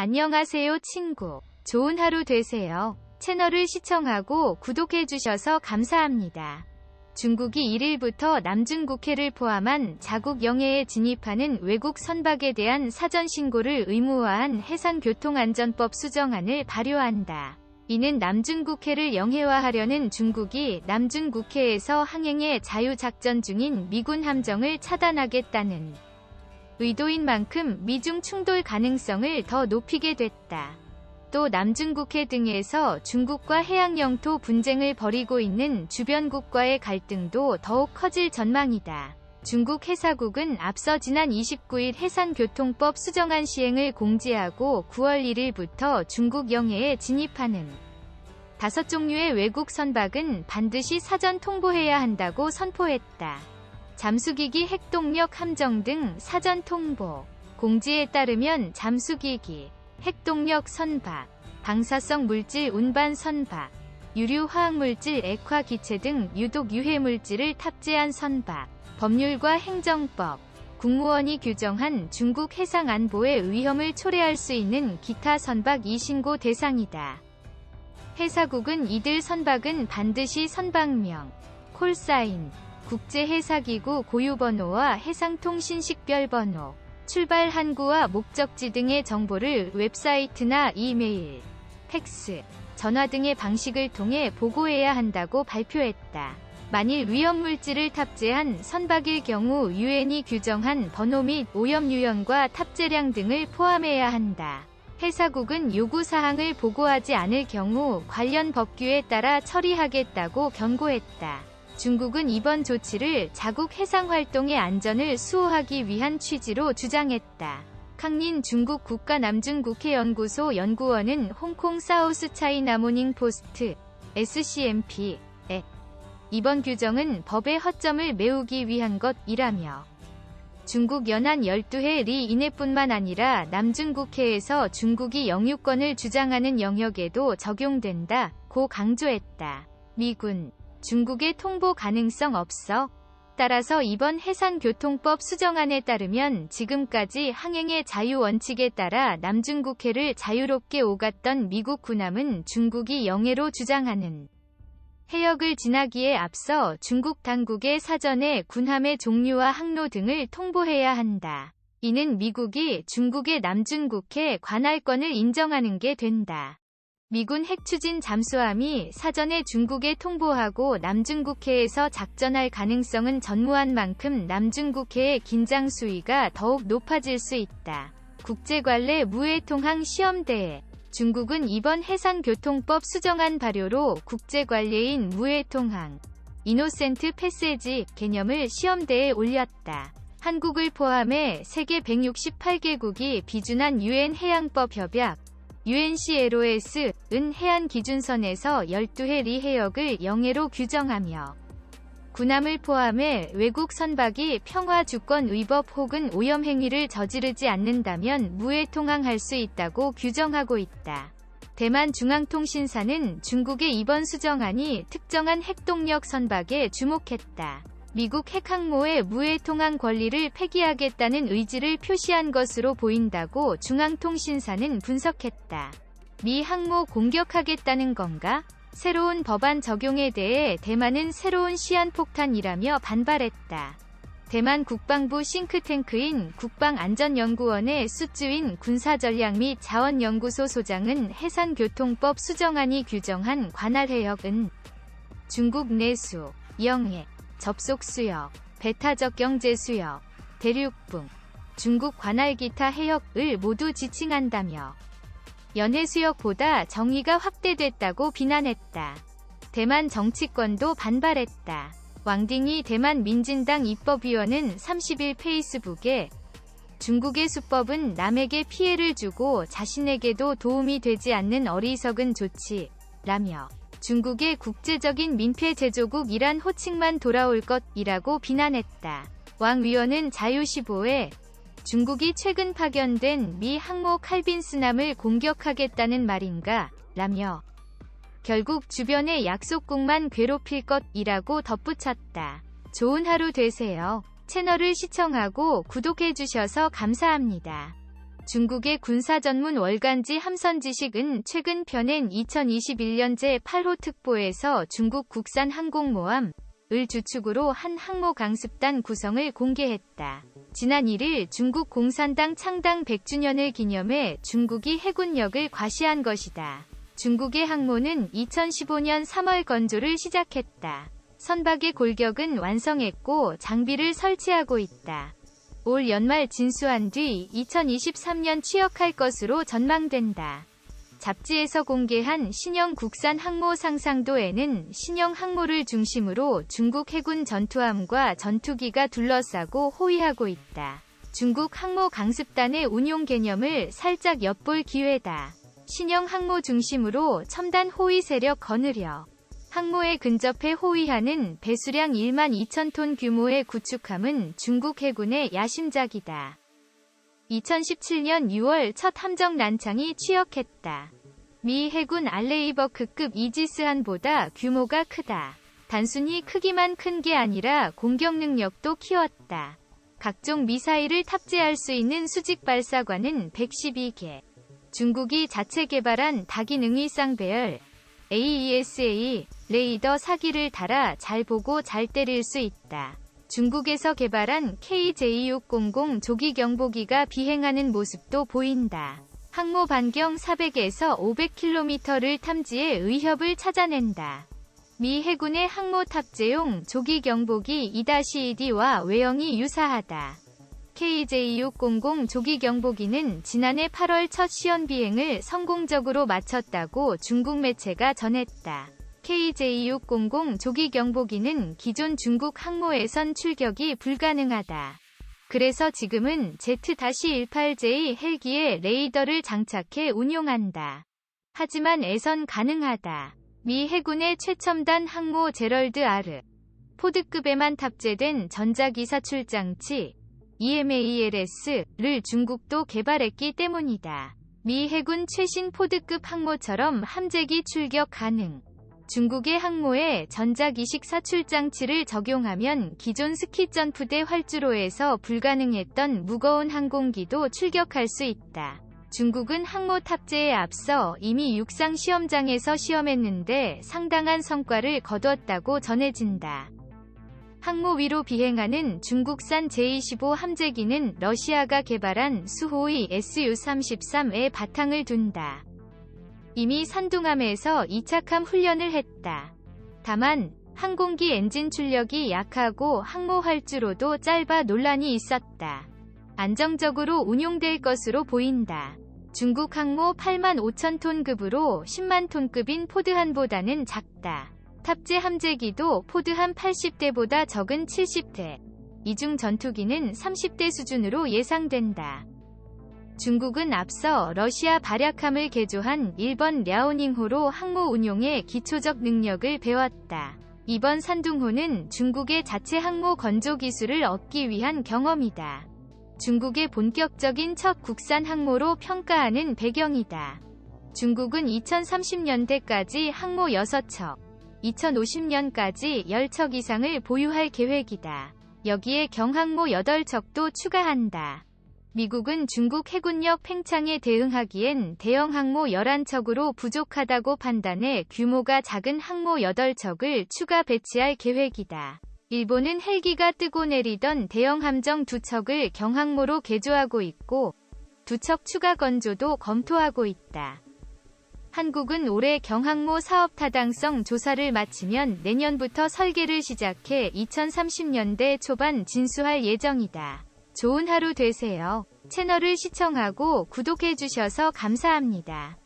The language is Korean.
안녕하세요 친구. 좋은 하루 되세요. 채널을 시청하고 구독해주셔서 감사합니다. 중국이 1일부터 남중국해를 포함한 자국 영해에 진입하는 외국 선박에 대한 사전 신고를 의무화한 해상교통안전법 수정안을 발효한다. 이는 남중국해를 영해화하려는 중국이 남중국해에서 항행에 자유작전 중인 미군 함정을 차단하겠다는 의도인 만큼 미중 충돌 가능성을 더 높이게 됐다. 또 남중국해 등에서 중국과 해양 영토 분쟁을 벌이고 있는 주변국과의 갈등도 더욱 커질 전망이다. 중국 해사국은 앞서 지난 29일 해상교통법 수정안 시행을 공지하고 9월 1일부터 중국 영해에 진입하는 다섯 종류의 외국 선박은 반드시 사전 통보해야 한다고 선포했다. 잠수기기 핵동력 함정 등 사전 통보. 공지에 따르면 잠수기기, 핵동력 선박, 방사성 물질 운반 선박, 유류 화학물질 액화 기체 등 유독 유해 물질을 탑재한 선박, 법률과 행정법, 국무원이 규정한 중국 해상 안보의 위험을 초래할 수 있는 기타 선박이 신고 대상이다. 해사국은 이들 선박은 반드시 선박명, 콜사인, 국제해사기구 고유번호와 해상통신 식별번호, 출발 항구와 목적지 등의 정보를 웹사이트나 이메일, 팩스, 전화 등의 방식을 통해 보고해야 한다고 발표했다. 만일 위험물질을 탑재한 선박일 경우 유엔이 규정한 번호 및 오염 유형과 탑재량 등을 포함해야 한다. 회사국은 요구사항을 보고하지 않을 경우 관련 법규에 따라 처리하겠다고 경고했다. 중국은 이번 조치를 자국 해상 활동의 안전을 수호하기 위한 취지로 주장했다.康린 중국 국가 남중국해연구소 연구원은 홍콩 사우스 차이나 모닝 포스트 SCMP에. 이번 규정은 법의 허점을 메우기 위한 것이라며. 중국 연안 12해 리 이내뿐만 아니라 남중국해에서 중국이 영유권을 주장하는 영역에도 적용된다 고 강조했다. 미군 중국의 통보 가능성 없어. 따라서 이번 해상교통법 수정안에 따르면 지금까지 항행의 자유 원칙에 따라 남중국해를 자유롭게 오갔던 미국 군함은 중국이 영해로 주장하는 해역을 지나기에 앞서 중국 당국의 사전에 군함의 종류와 항로 등을 통보해야 한다. 이는 미국이 중국의 남중국해 관할권을 인정하는 게 된다. 미군 핵추진 잠수함이 사전에 중국에 통보하고 남중국해에서 작전할 가능성은 전무한 만큼 남중국해의 긴장 수위가 더욱 높아질 수 있다. 국제관례 무해통항 시험대회 중국은 이번 해상교통법 수정안 발효로 국제관례인 무해통항 이노센트 패세지 개념을 시험대에 올렸다. 한국을 포함해 세계 168개국이 비준한 유엔 해양법 협약 UNCLOS은 해안 기준선에서 12해 리 해역을 영해로 규정하며 군함을 포함해 외국 선박이 평화 주권 위법 혹은 오염 행위를 저지르지 않는다면 무해 통항할 수 있다고 규정하고 있다. 대만 중앙통신사는 중국의 이번 수정안이 특정한 핵동력 선박에 주목했다. 미국 핵항모의 무해 통항 권리를 폐기하겠다는 의지를 표시한 것으로 보인다고 중앙통신사는 분석했다. 미 항모 공격하겠다는 건가? 새로운 법안 적용에 대해 대만은 새로운 시한폭탄이라며 반발했다. 대만 국방부 싱크탱크인 국방안전연구원의 수주인 군사전략 및 자원연구소 소장은 해상교통법 수정안이 규정한 관할 해역은 중국 내수, 영해, 접속 수역, 배타적 경제 수역, 대륙붕, 중국 관할 기타 해역을 모두 지칭한다며 연해 수역보다 정의가 확대됐다고 비난했다. 대만 정치권도 반발했다. 왕딩이 대만 민진당 입법위원은 30일 페이스북에 중국의 수법은 남에게 피해를 주고 자신에게도 도움이 되지 않는 어리석은 조치 라며 중국의 국제적인 민폐 제조국이란 호칭만 돌아올 것이라고 비난했다. 왕 위원은 자유15에 중국이 최근 파견된 미 항모 칼빈스남을 공격하겠다는 말인가? 라며 결국 주변의 약속국만 괴롭힐 것이라고 덧붙였다. 좋은 하루 되세요. 채널을 시청하고 구독해주셔서 감사합니다. 중국의 군사 전문 월간지 함선지식은 최근 펴낸 2021년제 8호 특보에서 중국 국산 항공모함 을 주축으로 한 항모 강습단 구성을 공개했다. 지난 1일 중국 공산당 창당 100주년을 기념해 중국이 해군력을 과시한 것이다. 중국의 항모는 2015년 3월 건조를 시작했다. 선박의 골격은 완성했고 장비를 설치하고 있다. 올 연말 진수한 뒤 2023년 취역할 것으로 전망된다. 잡지에서 공개한 신형 국산 항모 상상도에는 신형 항모를 중심으로 중국 해군 전투함과 전투기가 둘러싸고 호위하고 있다. 중국 항모 강습단의 운용 개념을 살짝 엿볼 기회다. 신형 항모 중심으로 첨단 호위 세력 거느려 항모에 근접해 호위하는 배수량 1만 2천 톤 규모의 구축함은 중국 해군의 야심작이다. 2017년 6월 첫 함정 난창이 취역했다. 미 해군 알레이버크급 이지스함보다 규모가 크다. 단순히 크기만 큰 게 아니라 공격 능력도 키웠다. 각종 미사일을 탑재할 수 있는 수직 발사관은 112개. 중국이 자체 개발한 다기능이 배열 AESA 레이더 사기를 달아 잘 보고 잘 때릴 수 있다. 중국에서 개발한 KJ600 조기 경보기가 비행하는 모습도 보인다. 항모 반경 400에서 500km를 탐지해 의협을 찾아낸다. 미 해군의 항모 탑재용 조기 경보기 2-2D와 외형이 유사하다. KJ600 조기 경보기는 지난해 8월 첫 시연 비행을 성공적으로 마쳤다고 중국 매체가 전했다. KJ600 조기 경보기는 기존 중국 항모에선 출격이 불가능하다. 그래서 지금은 Z-18J 헬기에 레이더를 장착해 운용한다. 하지만 애선 가능하다. 미 해군의 최첨단 항모 제럴드 R. 포드급에만 탑재된 전자기사 출장치 EMALS를 중국도 개발했기 때문이다. 미 해군 최신 포드급 항모처럼 함재기 출격 가능. 중국의 항모에 전자기식 사출장치를 적용하면 기존 스키점프대 활주로에서 불가능했던 무거운 항공기도 출격할 수 있다. 중국은 항모 탑재에 앞서 이미 육상 시험장에서 시험했는데 상당한 성과를 거두었다고 전해진다. 항모 위로 비행하는 중국산 제-25 함재기는 러시아가 개발한 수호의 Su-33에 바탕을 둔다. 이미 산둥함에서 이착함 훈련을 했다. 다만 항공기 엔진 출력이 약하고 항모 활주로도 짧아 논란이 있었다. 안정적으로 운용될 것으로 보인다. 중국 항모 8만 5천 톤급으로 10만 톤급인 포드한보다는 작다. 탑재 함재기도 포드 한 80대보다 적은 70대. 이중 전투기는 30대 수준으로 예상된다. 중국은 앞서 러시아 발약함을 개조한 일본 랴오닝호로 항모 운용의 기초적 능력을 배웠다. 이번 산둥호는 중국의 자체 항모 건조 기술을 얻기 위한 경험이다. 중국의 본격적인 첫 국산 항모로 평가하는 배경이다. 중국은 2030년대까지 항모 6척, 2050년까지 10척 이상을 보유할 계획이다. 여기에 경항모 8척도 추가한다. 미국은 중국 해군력 팽창에 대응하기엔 대형 항모 11척으로 부족하다고 판단해 규모가 작은 항모 8척을 추가 배치할 계획이다. 일본은 헬기가 뜨고 내리던 대형 함정 2척을 경항모로 개조하고 있고 2척 추가 건조도 검토하고 있다. 한국은 올해 경항모 사업 타당성 조사를 마치면 내년부터 설계를 시작해 2030년대 초반 진수할 예정이다. 좋은 하루 되세요. 채널을 시청하고 구독해주셔서 감사합니다.